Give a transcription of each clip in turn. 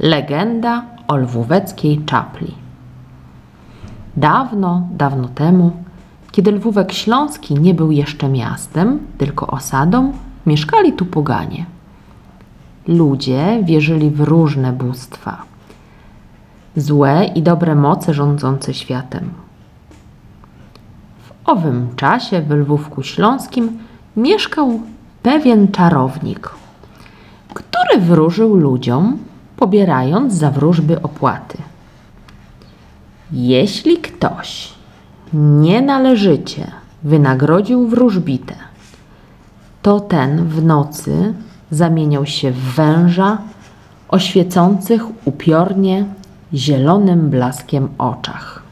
Legenda o lwóweckiej czapli. Dawno, dawno temu, kiedy Lwówek Śląski nie był jeszcze miastem, tylko osadą, mieszkali tu poganie. Ludzie wierzyli w różne bóstwa, złe i dobre moce rządzące światem. W owym czasie w Lwówku Śląskim mieszkał pewien czarownik, który wróżył ludziom, pobierając za wróżby opłaty. Jeśli ktoś nienależycie wynagrodził wróżbitę, to ten w nocy zamieniał się w węża o świecących upiornie zielonym blaskiem oczach.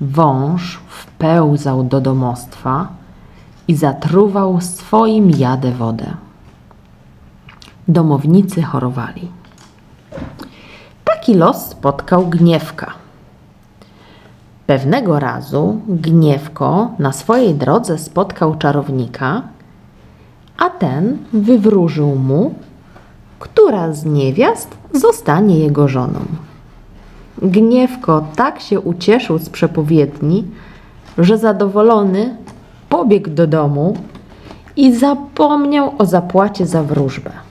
Wąż wpełzał do domostwa i zatruwał swoim jadę wodę. Domownicy chorowali. Taki los spotkał Gniewka. Pewnego razu Gniewko na swojej drodze spotkał czarownika, a ten wywróżył mu, która z niewiast zostanie jego żoną. Gniewko tak się ucieszył z przepowiedni, że zadowolony pobiegł do domu i zapomniał o zapłacie za wróżbę.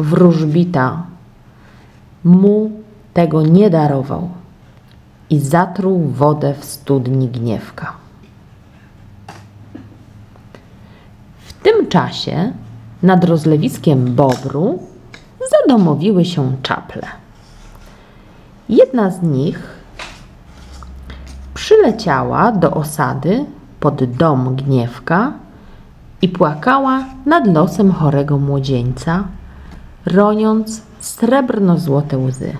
Wróżbita mu tego nie darował i zatruł wodę w studni Gniewka. W tym czasie nad rozlewiskiem Bobru zadomowiły się czaple. Jedna z nich przyleciała do osady pod dom Gniewka i płakała nad losem chorego młodzieńca, roniąc srebrno-złote łzy.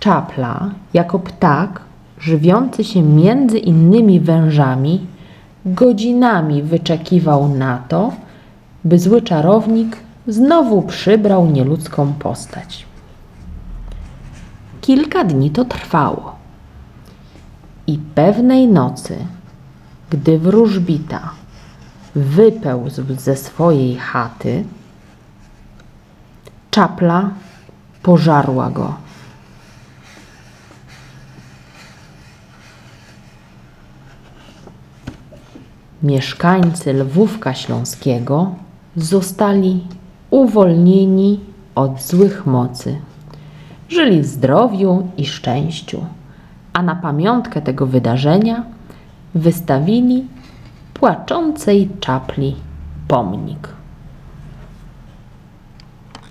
Czapla, jako ptak żywiący się między innymi wężami, godzinami wyczekiwał na to, by zły czarownik znowu przybrał nieludzką postać. Kilka dni to trwało. I pewnej nocy, gdy wróżbita wypełzł ze swojej chaty, czapla pożarła go. Mieszkańcy Lwówka Śląskiego zostali uwolnieni od złych mocy. Żyli w zdrowiu i szczęściu, a na pamiątkę tego wydarzenia wystawili płaczącej czapli pomnik.